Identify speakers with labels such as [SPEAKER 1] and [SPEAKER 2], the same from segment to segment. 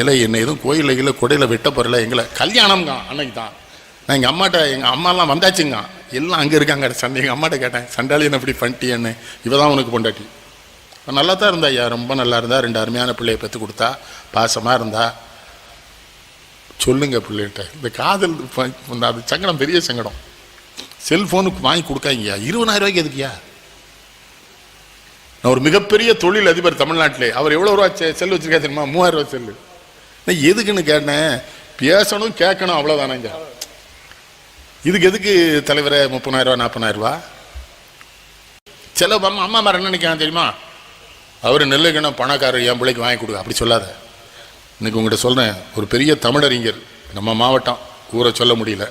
[SPEAKER 1] இல்லை என்னை எதுவும் கோயிலில் இல்லை கொடையில் வெட்ட போகிறல எங்களை கல்யாணம்ங்க அன்னைக்கு தான். நான் எங்கள் அம்மாட்ட எங்கள் அம்மாலாம் வந்தாச்சுங்க. எல்லாம் அங்கே இருக்காங்க சண்டை. எங்கள் அம்மாட்ட கேட்டேன் சண்டாளி என்ன இப்படி பண்ணிட்டியன்னு. இவ தான் உனக்கு பொண்டாட்டி. நல்லா தான் இருந்தா ஐயா ரொம்ப நல்லா இருந்தா ரெண்டு அருமையான பிள்ளையை பெற்று கொடுத்தா பாசமாக இருந்தா. சொல்லுங்க பிள்ளைகிட்ட. இந்த காதல் அது சங்கடம் பெரிய சங்கடம். செல்ஃபோனுக்கு வாங்கி கொடுக்காங்கய்யா இருபதாயிரம் ரூபாய்க்கு எதுக்குயா நான் ஒரு மிகப்பெரிய தொழில் அதிபர் தமிழ்நாட்டிலே. அவர் எவ்வளோ ரூபா செல் வச்சிருக்கா தெரியுமா? மூவாயிரம் ரூபா செல்லு. நான் எதுக்குன்னு கேட்டேன்? பேசணும் கேட்கணும் அவ்வளோதானங்க இதுக்கு எதுக்கு தலைவரை முப்பதாயிரரூவா நாற்பதாயிரரூவா ரூபா? சில அம்மா அம்மா மாதிரி என்ன நினைக்கிறான் தெரியுமா? அவர் நெல்லுக்கணும் பணக்காரர் என் பிள்ளைக்கு வாங்கி கொடுங்க அப்படி சொல்லாத. இன்னைக்கு உங்கள்கிட்ட சொல்கிறேன் ஒரு பெரிய தமிழறிஞர் நம்ம மாவட்டம் ஊரை சொல்ல முடியல.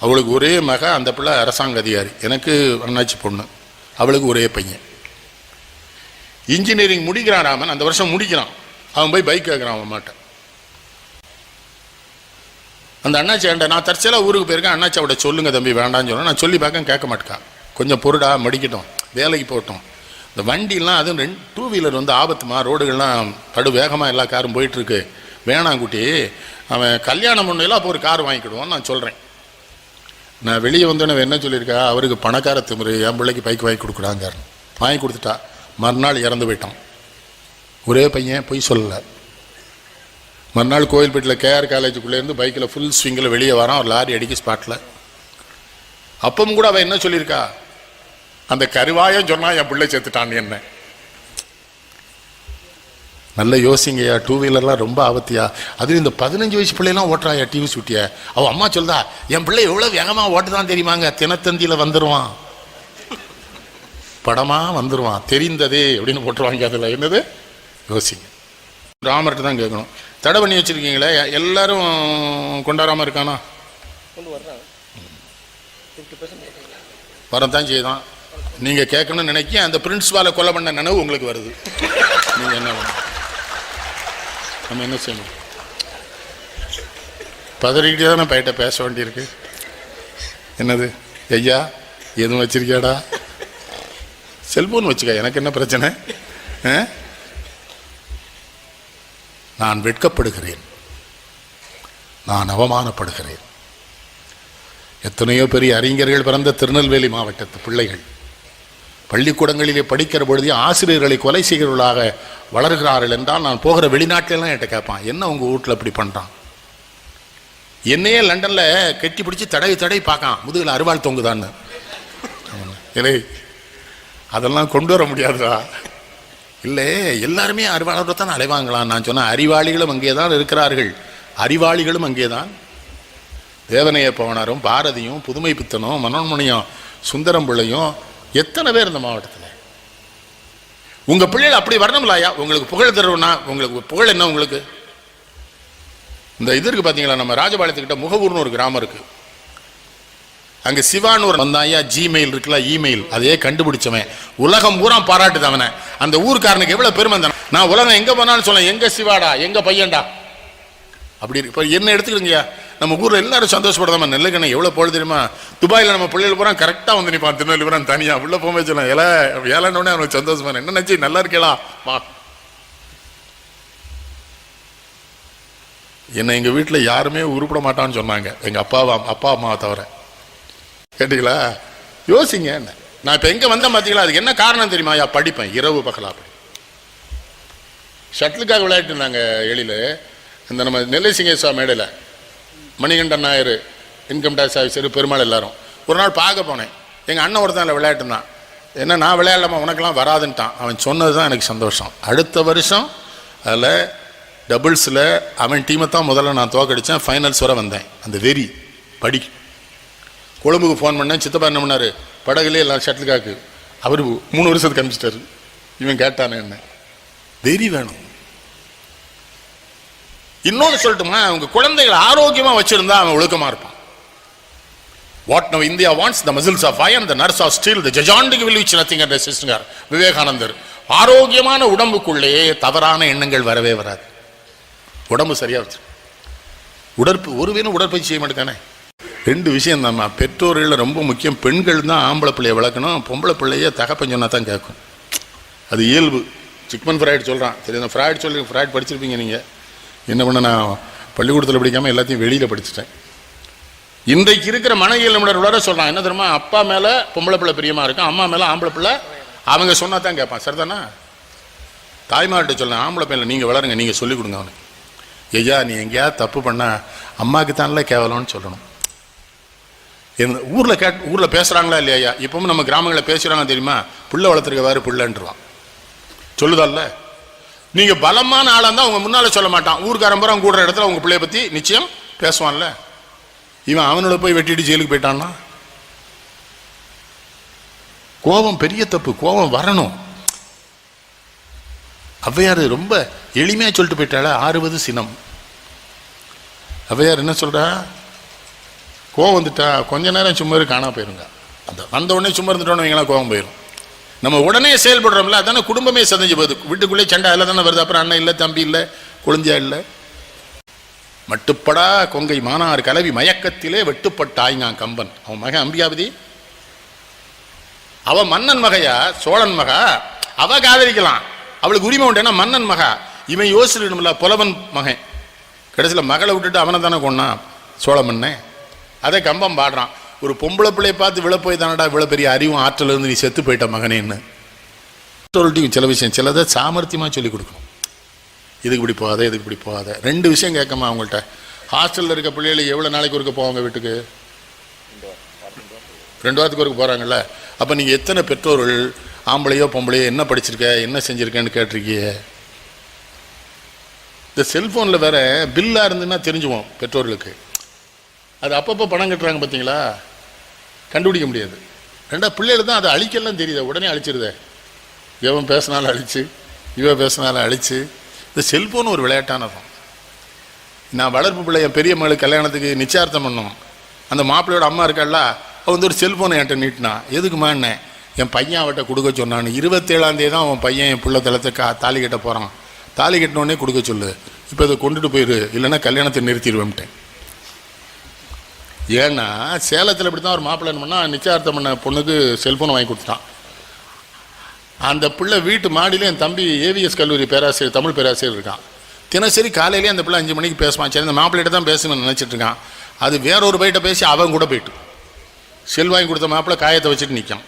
[SPEAKER 1] அவளுக்கு ஒரே மக அந்த பிள்ளை அரசாங்க அதிகாரி. எனக்கு அண்ணாச்சி பொண்ணு. அவளுக்கு ஒரே பையன். இன்ஜினியரிங் முடிக்கிறான் ராமன் அந்த வருஷம் முடிக்கிறான். அவன் போய் பைக் கேட்குறான் அவன் மாட்ட அந்த அண்ணாச்சி ஏன்டா நான் தற்செயலாக ஊருக்கு போயிருக்கேன். அண்ணாச்சி அவட சொல்லுங்க தம்பி வேண்டாம்னு சொன்னேன் நான் சொல்லி பார்க்க கேட்க மாட்டேக்கா. கொஞ்சம் பொருடா மடிக்கட்டும். வேலைக்கு போகட்டும். இந்த வண்டிலாம் அதுவும் ரெண்டு டூ வீலர் வந்து ஆபத்துமா? ரோடுகள்லாம் படு வேகமாக எல்லா காரும் போயிட்டுருக்கு. வேணாம் குட்டி. அவன் கல்யாணம் பண்ணையில் அப்போ ஒரு கார் வாங்கிக்கிடுவான் நான் சொல்கிறேன் நான் வெளியே வந்தோடனே என்ன சொல்லியிருக்கா? அவருக்கு பணக்கார திமுறை என் பிள்ளைக்கு பைக் வாங்கி கொடுக்குறாங்க வாங்கி கொடுத்துட்டா. மறுநாள் இறந்து போயிட்டான். ஒரே பையன் பொய் சொல்லலை. மறுநாள் கோயில்பேட்டில் கேஆர் காலேஜுக்குள்ளேருந்து பைக்கில் ஃபுல் ஸ்விங்கில் வெளியே வரான் ஒரு லாரி அடிக்க ஸ்பாட்டில் அப்பவும் கூட அவன் என்ன சொல்லியிருக்கா? அந்த கருவாயம் சொன்னால் என் பிள்ளை செத்துட்டான் என்ன? நல்ல யோசிங்கய்யா டூ வீலர்லாம் ரொம்ப ஆபத்தியா. அதுவும் இந்த பதினஞ்சு வயசு பிள்ளைலாம் ஓட்டுறாயா டிவி சுட்டிய. அவள் அம்மா சொல்றா என் பிள்ளை எவ்வளோ வேகமாக ஓட்டுதான் தெரியுமாங்க? தினத்தந்தியில் வந்துடுவான் படமாக வந்துடுவான் தெரிந்ததே அப்படின்னு போட்டுருவாங்க அதில். என்னது? யோசிங்க. ராமர்கிட்ட தான் கேட்கணும். தடை பண்ணி வச்சிருக்கீங்களே எல்லாரும் கொண்டாடாமல் இருக்கானா?
[SPEAKER 2] கொண்டு வர்றான்.
[SPEAKER 1] வரத்தான் செய்தான். நீங்கள் கேட்கணும்னு நினைக்க அந்த பிரின்சிபாலை கொலை பண்ண நினைவு உங்களுக்கு வருது. நீங்கள் என்ன நம்ம என்ன செய்யணும்? பதறிக்கிட்டே தானே பையிட்ட பேச வேண்டியிருக்கு. என்னது? ஐயா எதுவும் வச்சிருக்கியாடா? செல்போன் வச்சுக்க எனக்கு என்ன பிரச்சனை? ஆ? நான் வெட்கப்படுகிறேன். நான் அவமானப்படுகிறேன். எத்தனையோ பெரிய அறிஞர்கள் பிறந்த திருநெல்வேலி மாவட்டத்து பிள்ளைகள் பள்ளிக்கூடங்களிலே படிக்கிற பொழுதே ஆசிரியர்களை கொலை செய்கிறவர்களாக வளர்கிறார்கள் என்றால் நான் போகிற வெளிநாட்டிலலாம் என்கிட்ட கேட்பான் என்ன உங்கள் வீட்டில் இப்படி பண்ணுறான் என்னையே லண்டனில் கட்டி பிடிச்சி தடவி தடவி பார்க்கான் முதுகில் அருவாள் தொங்குதான்னு. இல்லை அதெல்லாம் கொண்டு வர முடியாதுடா. இல்லை எல்லாருமே அறிவாளரோட தான் அலைவாங்களாம். நான் சொன்னேன் அறிவாளிகளும் அங்கே தான் இருக்கிறார்கள். அறிவாளிகளும் அங்கே தான். தேவனைய பவனாரும் பாரதியும் புதுமை பித்தனும் மனோன்மணியும் சுந்தரம் பிள்ளையும் எத்தனை பேர் இந்த மாவட்டத்தில்? உங்கள் பிள்ளைகள் அப்படி வரணும்லாயா? உங்களுக்கு புகழ் தருவனா உங்களுக்கு புகழ் என்ன உங்களுக்கு? இந்த இது இருக்குது பார்த்தீங்களா நம்ம ராஜபாளையத்துக்கிட்ட முகவூர்னு ஒரு கிராமம் இருக்குது அங்கே சிவான்னு ஒரு வந்தாயா ஜிமெயில் இருக்குல்ல இமெயில் அதையே கண்டுபிடிச்சவன். உலகம் பூரா பாராட்டுது அவனை. அந்த ஊர்க்காரனுக்கு எவ்வளோ பெருமை தானே நான் உலகம் எங்கே போனாலும் சொன்னேன் எங்கே சிவாடா எங்கே பையன்டா? அப்படி இருக்கு. இப்போ என்ன எடுத்துக்கிடுங்க? நம்ம ஊரில் எல்லாரும் சந்தோஷப்படுதாம நெல்லுக்கண்ணை எவ்வளோ பொழுது தெரியுமா? துபாயில் நம்ம பிள்ளைகள் பூரா கரெக்டாக வந்து நிற்பான் திருநெல்வேலிபுரம் தனியாக உள்ளே போக சொல்லலாம் ஏல ஏழனோடனே அவனுக்கு சந்தோஷமா என்ன நினச்சி? நல்லா இருக்கலாம் வா. என்னை எங்கள் வீட்டில் யாருமே உருப்பிட மாட்டான்னு சொன்னாங்க. எங்கள் அப்பாவா அப்பா அம்மாவை தவிர. கேட்டீங்களா? யோசிங்க என்ன? நான் இப்போ எங்கே வந்தேன் பார்த்தீங்களா அதுக்கு என்ன காரணம் தெரியுமா? யா படிப்பேன். இரவு பகலாக படி ஷட்டிலுக்காக விளையாட்டு இருந்தாங்க எழில். இந்த நம்ம நெல்லை சிங்கேஸ்வா மேடையில். Manikandan Nair income tax officer Perumal எல்லாரும். ஒரு நாள் பார்க்க போனேன். எங்கள் அண்ணன் ஒருத்தன் அதில் விளையாட்டுனான் என்ன நான் விளையாடலாமா? உனக்கெல்லாம் வராதுன்ட்டான். அவன் சொன்னது தான் எனக்கு சந்தோஷம். அடுத்த வருஷம் அதில் டபுள்ஸில் அவன் டீமை தான் முதல்ல நான் தோக்கடித்தேன் ஃபைனல்ஸ் வர வந்தேன். அந்த வெறி படி கொழும்புக்கு ஃபோன் பண்ணேன். சித்தப்பா என்ன பண்ணார்? படகுலேயே எல்லாம் ஷட்டில்காக்கு அவர் மூணு வருஷத்துக்கு அனுப்பிச்சிட்டாரு. இவன் கேட்டானே என்ன? வெறி வேணும். இன்னொன்று சொல்லட்டுமா? அவங்க குழந்தைகளை ஆரோக்கியமாக வச்சிருந்தா அவன் ஒழுக்கமாக இருப்பான். What now India wants the muscles of iron the nerves of steel the gigantic will nothing என்ற சிஸ்டர் விவேகானந்தர் ஆரோக்கியமான உடம்புக்குள்ளேயே தவறான எண்ணங்கள் வரவே வராது. உடம்பு சரியா வச்சு உடற்பு ஒருவேனும் உடற்பயிற்சி செய்ய மாட்டேங்கானே ரெண்டு விஷயம் தான் பெற்றோர்கள் ரொம்ப முக்கியம். பெண்கள் தான் ஆம்பளை பிள்ளைய வளர்க்கணும். பொம்பளை பிள்ளைய தகப்பன் சொன்னால் தான் கேட்கும். அது இயல்பு. சிக்மன் ஃப்ராய்டு சொல்கிறான் தெரியும் ஃப்ராய்டு சொல்லி ஃப்ராய்டு படிச்சிருப்பீங்க நீங்கள் என்ன பண்ண நான் பள்ளிக்கூடத்தில் படிக்காமல் எல்லாத்தையும் வெளியில் படிச்சுட்டேன். இன்றைக்கு இருக்கிற மனைவியல் நிபுணர்களோட சொல்கிறான் என்ன தெரியுமா? அப்பா மேலே பொம்பளை பிள்ளை பிரியமாக இருக்கும். அம்மா மேலே ஆம்பளை பிள்ளை அவங்க சொன்னால் தான் கேட்பான். சரிதானா? தாய்மார்கிட்ட சொல்ல ஆம்பளை பிள்ளை நீங்கள் வளருங்க. நீங்கள் சொல்லிக் கொடுங்க அவனுக்கு. ஐயா நீ எங்கேயாவது தப்பு பண்ணால் அம்மாவுக்கு தானே கேவலம்னு சொல்லணும். இந்த ஊரில் கேட் ஊரில் பேசுகிறாங்களா இல்லையா? இப்பவும் நம்ம கிராமங்களில் பேசுகிறாங்க தெரியுமா? புள்ள வளர்த்துருக்க வேறு புள்ளன்றான் சொல்லுதல்ல? நீங்கள் பலமான ஆளாக இருந்தால் அவங்க முன்னால் சொல்ல மாட்டான். ஊர்க்காரன் பூரா கூடுற இடத்துல அவங்க பிள்ளைய பற்றி நிச்சயம் பேசுவான்ல. இவன் அவனோட போய் வெட்டிட்டு ஜெயிலுக்கு போயிட்டான்னா? கோபம் பெரிய தப்பு. கோபம் வரணும். ஔவையார் ரொம்ப எளிமையாக சொல்லிட்டு போயிட்டாள ஆறுவது சினம். ஔவையார் என்ன சொல்கிறா கோவம் வந்துட்டா கொஞ்ச நேரம் சும்மா இரு காணா போயிருங்க. அந்த வந்த உடனே சும்மா இருந்துட்டோன்னு வைங்களா கோவம் போயிடும் நம்ம உடனே செயல்படுறோம்ல அதானே குடும்பமே சதஞ்சு போகுது. வீட்டுக்குள்ளே சண்டை அதில் தானே வருது. அப்புறம் அண்ணன் இல்லை தம்பி இல்லை குழந்தையா இல்லை. மட்டுப்படா கொங்கை மானார் கலவி மயக்கத்திலே வெட்டுப்பட்டாய்ங்கான் கம்பன். அவன் மகன் அம்பிகாபதி அவ மன்னன் மகையா சோழன் மகா? அவ காதலிக்கலாம். அவளுக்கு உரிமை உண்டு. ஏன்னா மன்னன் மகா. இவன் யோசிக்கணும்ல புலவன் மகன். கடைசியில் மகளை விட்டுட்டு அவனை தானே கொண்டான் சோழ மன்னன். அதை கம்பம் பாடுறான். ஒரு பொம்பளை பிள்ளையை பார்த்து விழ போய் தானடா இவ்வளோ பெரிய அறிவும் ஆற்றல் இருந்து நீ செத்து போயிட்ட மகனேன்னு சொல்லிட்டு சில விஷயம் சிலதை சாமர்த்தியமாக சொல்லி கொடுக்கணும். இதுக்கு இப்படி போகாத இதுக்கு இப்படி போகாத. ரெண்டு விஷயம் கேட்கமா அவங்கள்ட்ட. ஹாஸ்டலில் இருக்க பிள்ளைகள் எவ்வளோ நாளைக்கு ஒருக்க போவாங்க வீட்டுக்கு? ரெண்டு வாரத்துக்கு ஒருக்க போகிறாங்கல்ல அப்போ நீங்கள் எத்தனை பெற்றோர்கள் ஆம்பளையோ பொம்பளையோ என்ன படிச்சிருக்க என்ன செஞ்சுருக்கேன்னு கேட்டிருக்கீங்க இந்த செல்ஃபோனில் வேற பில்லாக இருந்துன்னா தெரிஞ்சுவோம் பெற்றோர்களுக்கு. அது அப்பப்போ பணம் கட்டுறாங்க பார்த்தீங்களா கண்டுபிடிக்க முடியாது. ரெண்டா பிள்ளைகள் தான் அதை அழிக்கலாம் தெரியுது உடனே அழிச்சிருதே. இவன் பேசினாலும் அழிச்சு இவ பேசினாலும் அழிச்சு. இந்த செல்போன் ஒரு விளையாட்டானதும் நான் வளர்ப்பு பிள்ளைய பெரிய மகளுக்கு கல்யாணத்துக்கு நிச்சயார்த்தம் பண்ணோம் அந்த மாப்பிள்ளையோட அம்மா இருக்காள்ல அவன் வந்து ஒரு செல்போனை என்கிட்ட நீட்டினா எதுக்குமா என்ன? என் பையன் அவட்ட கொடுக்க சொன்னான்னு. இருபத்தேழாம் தேதி தான் அவன் பையன் என் பிள்ளை தளத்தை கா தாலி கட்ட போகிறான் தாலி கட்டினோடனே கொடுக்க சொல்லு. இப்போ இதை கொண்டுட்டு போயிரு இல்லைன்னா கல்யாணத்தை நிறுத்திடுவேன்ட்டேன் ஏன்னா சேலத்தில் இப்படி தான் ஒரு மாப்பிள்ளை என்ன பண்ணால் நிச்சயார்த்தம் பண்ண பொண்ணுக்கு செல்ஃபோனை வாங்கி கொடுத்துட்டான். அந்த பிள்ளை வீட்டு மாடியில் என் தம்பி ஏவிஎஸ் கல்லூரி பேராசிரியர் தமிழ் பேராசிரியர் இருக்கான். தினசரி காலையிலேயே அந்த பிள்ளை அஞ்சு மணிக்கு பேசுவான். சரி அந்த மாப்பிள்ளைகிட்ட தான் பேசணும்னு நினச்சிட்டு இருக்கான். அது வேற ஒரு பையிட்ட பேசி அவன் கூட போயிட்டு. செல் வாங்கி கொடுத்த மாப்பிள்ளை காயத்தை வச்சுட்டு நிற்கான்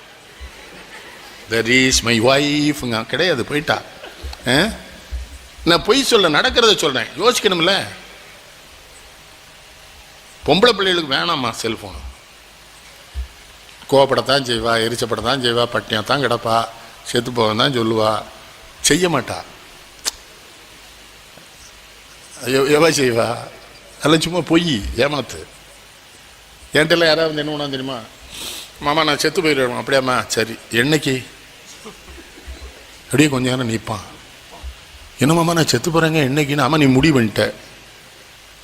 [SPEAKER 1] தர் இஸ் மை ஒய்ஃபுங்க கிடையாது போயிட்டா. ஆ? நான் பொய் சொல்ல நடக்கிறத சொல்கிறேன் யோசிக்கணும்ல. பொம்பளை பிள்ளைகளுக்கு வேணாம்மா செல்ஃபோனு கோவப்படத்தான் செய்வா எரிச்சப்படத்தான் செய்வா பட்டினியாக தான் கிடப்பா செத்து போக தான் சொல்லுவா. செய்ய மாட்டா. எவ- செய்வா? அதெல்லாம் சும்மா பொய் ஏமாத்து. என்கிட்ட யாராவது வந்து என்ன ஒன்றா தெரியுமா? மாமா நான் செத்து போயிடுவேன் அப்படியாம்மா? சரி என்னைக்கு? அப்படியே கொஞ்ச நேரம் நிற்பான் என்ன மாமா நான் செத்து போகிறேங்க என்னைக்குன்னு ஆமாம் நீ முடிவு பண்ணிட்ட.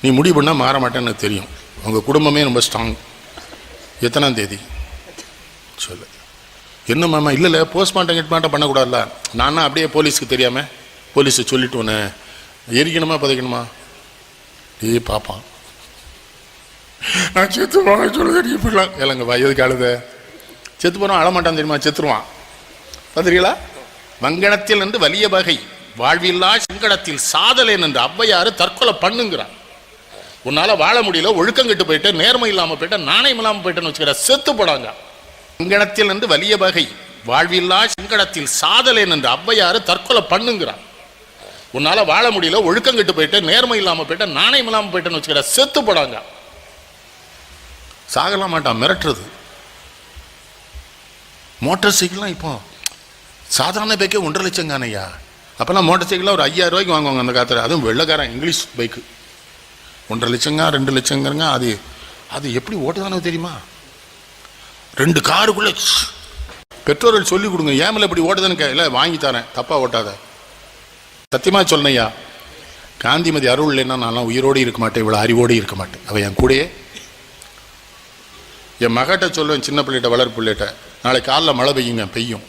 [SPEAKER 1] நீ முடிவு பண்ணால் மாற மாட்டேன்னு எனக்கு தெரியும். உங்கள் குடும்பமே ரொம்ப ஸ்ட்ராங் எத்தனாம் தேதி? சொல்லு. என்ன மாமா இல்லை இல்லை போஸ்ட்மார்ட்டம் கிட்மார்ட்டம் பண்ணக்கூடாதுல்ல. நானா அப்படியே போலீஸுக்கு தெரியாமல் போலீஸை சொல்லிட்டு ஒன்று எரிக்கணுமா பதைக்கணுமா? ஏ பார்ப்பான் நான் செத்து போன சொல்லுது நீ இப்படிலாம். இல்லைங்க வயதுக்கு அழுத? செத்து போகிறோம் அழமாட்டான் தெரியுமா? செத்துருவான். பார்த்துருக்கீங்களா? வங்கணத்தில் என்று வலிய வகை வாழ்வில்லா சங்கடத்தில் சாதலை என்று ஔவையாரு தற்கொலை பண்ணுங்கிறான். உன்னால வாழ முடியல ஒழுக்கம் கெட்டு போயிட்டு நேர்மை இல்லாமல் போயிட்ட நாணயம் இல்லாமல் போயிட்டேன்னு வச்சுக்கிற செத்து போடாங்க. சிங்கடத்தில் இருந்து வலிய வகை வாழ்வில்லா சிங்கடத்தில் சாதலேன் என்று ஔவையாரு தற்கொலை பண்ணுங்கிறான். உன்னால வாழ முடியல ஒழுக்கம் கெட்டு போயிட்டு நேர்மை இல்லாமல் போயிட்ட நாணயம் இல்லாமல் போயிட்டேன்னு வச்சுக்கிற செத்து போடாங்க. சாகலாம் மாட்டான் மிரட்டுறது. மோட்டார் சைக்கிள்லாம் இப்போ சாதாரண பைக்கே ஒன்றரை லட்சம் காணையா? அப்போல்லாம் மோட்டார் சைக்கிளாக ஒரு ஐயாயிரம் ரூபாய்க்கு வாங்குவாங்க அந்த காலத்தில். அதுவும் வெள்ளக்காரன் இங்கிலீஷ் பைக்கு. ஒன்றரை லட்சங்க ரெண்டு லட்சங்கிறங்க அது அது எப்படி ஓட்டுதானோ தெரியுமா? ரெண்டு காருக்குள்ள பெற்றோர்கள் சொல்லி கொடுங்க ஏமல இப்படி ஓட்டுதுன்னு கே இல்லை வாங்கி தரேன் தப்பாக ஓட்டாத. சத்தியமாக சொன்னையா காந்திமதி அருள் இல்லைன்னா நான்லாம் உயிரோடு இருக்க மாட்டேன் இவ்வளோ அறிவோடு இருக்க மாட்டேன். அவள் என் கூடயே. என் மகட்ட சொல்லுவேன் சின்ன பிள்ளைகிட்ட வளர் பிள்ளைகிட்ட நாளைக்கு காலைல மழை பெய்யுங்க பெய்யும்.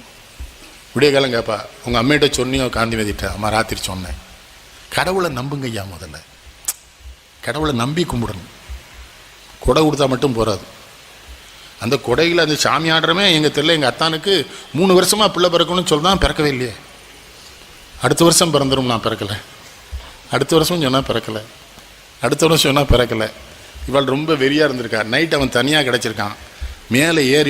[SPEAKER 1] விடிய காலம் கேட்பா உங்கள் அம்மையிட்ட சொன்னியோ காந்திமதிட்ட? அம்மா ராத்திரி சொன்னேன். கடவுளை நம்புங்க ஐயா முதல்ல. கடவுளை நம்பி கும்பிடணும். கொடை கொடுத்தா மட்டும் போகாது அந்த கொடையில் அந்த சாமி ஆடுறமே எங்கள் தெரியல எங்கள் அத்தானுக்கு மூணு வருஷமாக பிள்ளை பிறக்கணும்னு சொல்லி தான் பிறக்கவே இல்லையே. அடுத்த வருஷம் பிறந்துரும் நான் பிறக்கலை. அடுத்த வருஷம் சொன்னால் பிறக்கலை. அடுத்த வருஷம் சொன்னால் பிறக்கலை. இவள் ரொம்ப வெறியாக இருந்திருக்கா. நைட் அவன் தனியாக கிடச்சிருக்கான். மேலே ஏறி